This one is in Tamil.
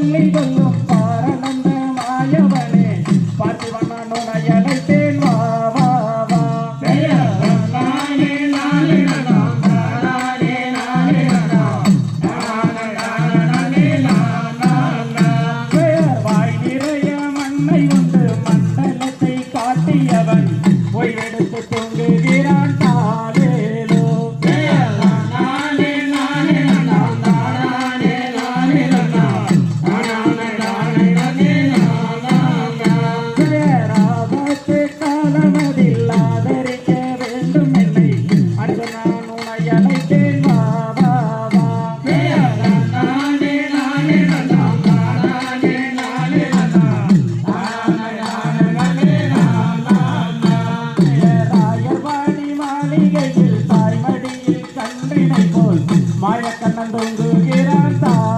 சொல்லி கொள்ளும் பாரணந்த மாயவனே பார்த்திவண்ணா நோய் அழைத்தேன் வா வா வா நானே நானே நானே நானே நானே வாய் நிறைய மண்ணை look at our thoughts.